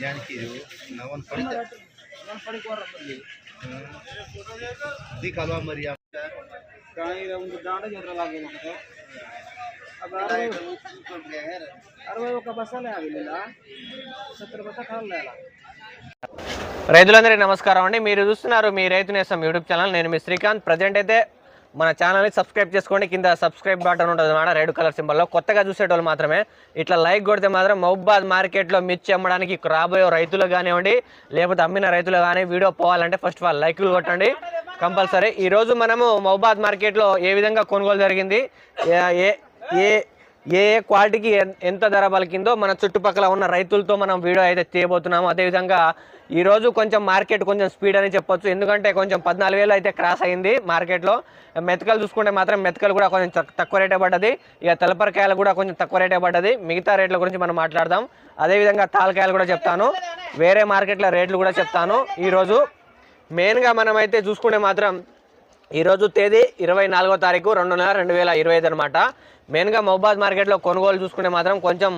ಜಾನಕಿ ನಾವು ಒಂದು ಪಡಿತೆ ದಿ ಕಲ್ವಾ ಮರಿ ಒಂದು ದಾಂಡ ಜನರಲ್ అరవై ఒక్క బస్సాలే అవిలా సత్తర బస్తా కావాలి రైతులందరికీ నమస్కారం అండి మీరు చూస్తున్నారు మీ రైతు నేస్తం యూట్యూబ్ ఛానల్ నేను మీ శ్రీకాంత్ ప్రజెంట్ అయితే మన ఛానల్ని సబ్స్క్రైబ్ చేసుకోండి. కింద సబ్స్క్రైబ్ బటన్ ఉంటుంది అన్నమాట రెడ్ కలర్ సింబల్లో కొత్తగా చూసేటోళ్ళు మాత్రమే ఇట్లా లైక్ కొడితే మాత్రం మహబాద్ మార్కెట్లో మిర్చి అమ్మడానికి రాబోయే రైతులు కానివ్వండి లేకపోతే అమ్మిన రైతులు కానీ వీడియో పోవాలంటే ఫస్ట్ ఆఫ్ ఆల్ లైక్లు కొట్టండి. కంపల్సరీ. ఈరోజు మనము మహబాద్ మార్కెట్లో ఏ విధంగా కొనుగోలు జరిగింది ఏ- ఏ ఏ ఏ క్వాలిటీకి ఎంత ధర పలికిందో మన చుట్టుపక్కల ఉన్న రైతులతో మనం వీడియో అయితే తీయబోతున్నాము అదేవిధంగా ఈరోజు కొంచెం మార్కెట్ కొంచెం స్పీడ్ అని చెప్పొచ్చు. ఎందుకంటే కొంచెం పద్నాలుగు వేలు అయితే క్రాస్ అయింది మార్కెట్లో. మెతకలు చూసుకుంటే మాత్రం మెతకలు కూడా కొంచెం తక్కువ రేటే పడ్డది. ఇక తలపరకాయలు కూడా కొంచెం తక్కువ రేటే పడ్డది. మిగతా రేట్ల గురించి మనం మాట్లాడదాం. అదేవిధంగా తాలకాయలు కూడా చెప్తాను. వేరే మార్కెట్ల రేట్లు కూడా చెప్తాను. ఈరోజు మెయిన్గా మనమైతే చూసుకుంటే మాత్రం ఈరోజు తేదీ ఇరవై నాలుగో తారీఖు రెండు నెల రెండు వేల ఇరవై ఐదు అనమాట మెయిన్గా మహబాద్ మార్కెట్లో కొనుగోలు చూసుకుంటే మాత్రం కొంచెం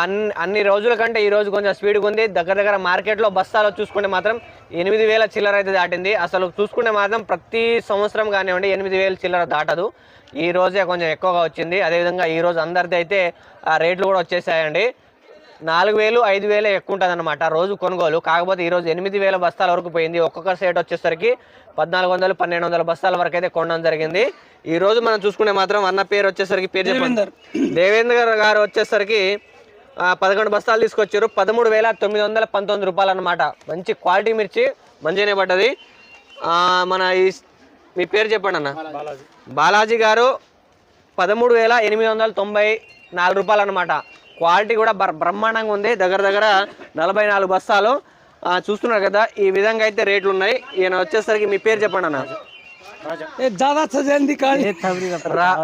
అన్ని అన్ని రోజుల కంటే ఈ రోజు కొంచెం స్పీడ్గా ఉంది. దగ్గర దగ్గర మార్కెట్లో బస్తాలు చూసుకుంటే మాత్రం ఎనిమిది వేల చిల్లర అయితే దాటింది. అసలు చూసుకుంటే మాత్రం ప్రతి సంవత్సరం కానివ్వండి ఎనిమిది వేల చిల్లర దాటదు. ఈ రోజే కొంచెం ఎక్కువగా వచ్చింది. అదేవిధంగా ఈ రోజు అందరిది అయితే ఆ రేట్లు కూడా వచ్చేసాయండి. నాలుగు వేలు ఐదు వేలు ఎక్కువ ఉంటుంది అనమాట రోజు కొనుగోలు. కాకపోతే ఈరోజు ఎనిమిది వేల బస్తాల వరకు పోయింది. ఒక్కొక్క సేట్ వచ్చేసరికి పద్నాలుగు వందలు పన్నెండు వందల బస్తాల వరకు అయితే కొనడం జరిగింది. ఈ రోజు మనం చూసుకునే మాత్రం అన్న పేరు వచ్చేసరికి పేరు దేవేందర్ గారు వచ్చేసరికి పదకొండు బస్తాలు తీసుకొచ్చారు. పదమూడు వేల తొమ్మిది వందల పంతొమ్మిది రూపాయలు అనమాట మంచి క్వాలిటీ మిర్చి మంచిగానే పడ్డది. మన ఈ మీ పేరు చెప్పండి అన్న. బాలాజీ. గారు పదమూడు వేల ఎనిమిది వందల తొంభై నాలుగు రూపాయలు అనమాట క్వాలిటీ కూడా బ్ర- బ్రహ్మాండంగా ఉంది. దగ్గర దగ్గర నలభై నాలుగు బస్తాలు. చూస్తున్నారు కదా ఈ విధంగా అయితే రేట్లు ఉన్నాయి. ఈయన వచ్చేసరికి మీ పేరు చెప్పండి అన్న. రా-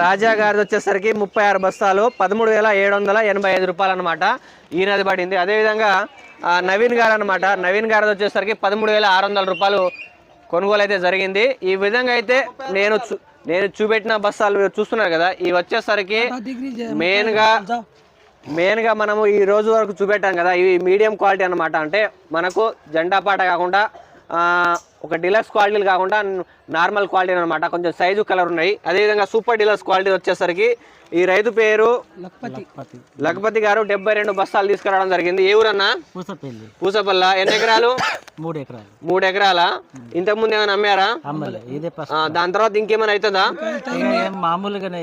రాజా గారిది వచ్చేసరికి ముప్పై ఆరు బస్తాలు పదమూడు వేల ఏడు వందల ఎనభై ఐదు రూపాయలు అనమాట ఈయనది పడింది. అదేవిధంగా నవీన్ గారు అనమాట నవీన్ గారిది వచ్చేసరికి పదమూడు వేల ఆరు వందల రూపాయలు కొనుగోలు అయితే జరిగింది. ఈ విధంగా అయితే నేను నేను చూపెట్టిన బస్తాలు మీరు చూస్తున్నారు కదా ఇవి వచ్చేసరికి మెయిన్గా మెయిన్గా మనము ఈ రోజు వరకు చూపెట్టాం కదా ఇవి మీడియం క్వాలిటీ అన్నమాట. అంటే మనకు జెండా పాట కాకుండా ఒక డిలక్స్ క్వాలిటీలు కాకుండా నార్మల్ క్వాలిటీ అన్నమాట. కొంచెం సైజు కలర్ ఉన్నాయి. అదేవిధంగా సూపర్ డిలక్స్ క్వాలిటీ వచ్చేసరికి ఈ రైతు పేరు లఖపతి గారు డెబ్బై రెండు బస్తాలు తీసుకురావడం జరిగింది. ఏ ఊరన్నా? పూసపల్లి. పూసపల్ల. ఎన్ని ఎకరాలు? మూడు ఎకరాలు. మూడు ఎకరాల? ఇంతకు ముందు ఏమైనా అమ్మారా? అమ్మలే. ఇదే ఆ, దాని తర్వాత ఇంకేమైనా అవుతుందా? మామూలుగానే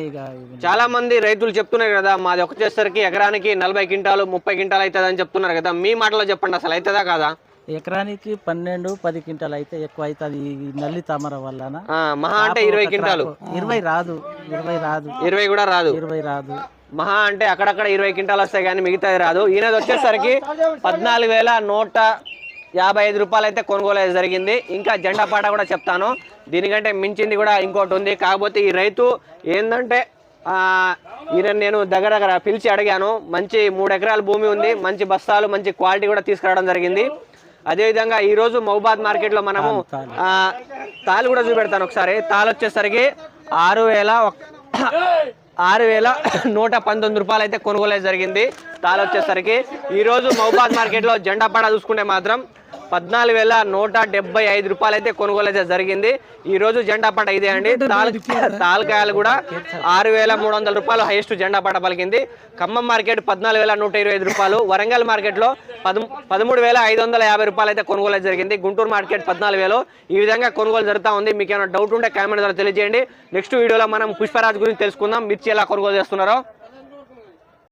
చాలా మంది రైతులు చెప్తున్నారు కదా మాది వచ్చేసరికి ఎకరానికి నలభై క్వింటాలు ముప్పై క్వింటాలు అవుతుంది అని చెప్తున్నారు కదా. మీ మాటలో చెప్పండి అసలు అవుతుందా కాదా? ఎకరానికి పన్నెండు పది క్వింటాలు అయితే ఎక్కువ అవుతుంది ఈ నల్లి తామర వలన ఆ, మహా అంటే ఇరవై క్వింటాలు. ఇరవై రాదు ఇరవై రాదు. ఇరవై కూడా రాదు. ఇరవై రాదు. మహా అంటే అక్కడక్కడ ఇరవై క్వింటాలు వస్తాయి కానీ మిగతాది రాదు. ఈయనది వచ్చేసరికి పద్నాలుగు వేల నూట యాభై ఐదు రూపాయలు అయితే కొనుగోలు జరిగింది. ఇంకా జెండా పాట కూడా చెప్తాను. దీనికంటే మించింది కూడా ఇంకోటి ఉంది. కాకపోతే ఈ రైతు ఏంటంటే ఆ, ఈయన నేను దగ్గర దగ్గర పిలిచి అడిగాను. మంచి మూడు ఎకరాల భూమి ఉంది మంచి బస్తాలు మంచి క్వాలిటీ కూడా తీసుకురావడం జరిగింది. అదేవిధంగా ఈ రోజు మహబాద్ మార్కెట్లో మనము ఆ, తాలు కూడా చూపెడతాను ఒకసారి. తాలు వచ్చేసరికి ఆరు వేల ఆరు వేల నూట పంతొమ్మిది రూపాయలు అయితే కొనుగోలు జరిగింది. తాలు వచ్చేసరికి ఈ రోజు మహబాద్ మార్కెట్లో జెండా పడ చూసుకుంటే మాత్రం పద్నాలుగు వేల నూట డెబ్బై ఐదు రూపాయలు అయితే కొనుగోలు అయితే జరిగింది. ఈ రోజు జెండా పట ఇదే అండి. తాల్ తాలకాయలు కూడా ఆరు వేల మూడు వందల రూపాయలు హైయెస్ట్ జెండా పట పలికింది. ఖమ్మం మార్కెట్ పద్నాలుగు వేల నూట ఇరవై ఐదు రూపాయలు వరంగల్ మార్కెట్లో పదము పదమూడు వేల ఐదు వందల యాభై రూపాయలు అయితే కొనుగోలు జరిగింది. గుంటూరు మార్కెట్ పద్నాలుగు వేలు. ఈ విధంగా కొనుగోలు జరుగుతూ ఉంది. మీకు ఏమైనా డౌట్ ఉంటే కామెంట్ ద్వారా తెలియజేయండి. నెక్స్ట్ వీడియోలో మనం పుష్పరాజ్ గురించి తెలుసుకుందాం. మిర్చి ఎలా కొనుగోలు చేస్తున్నారో.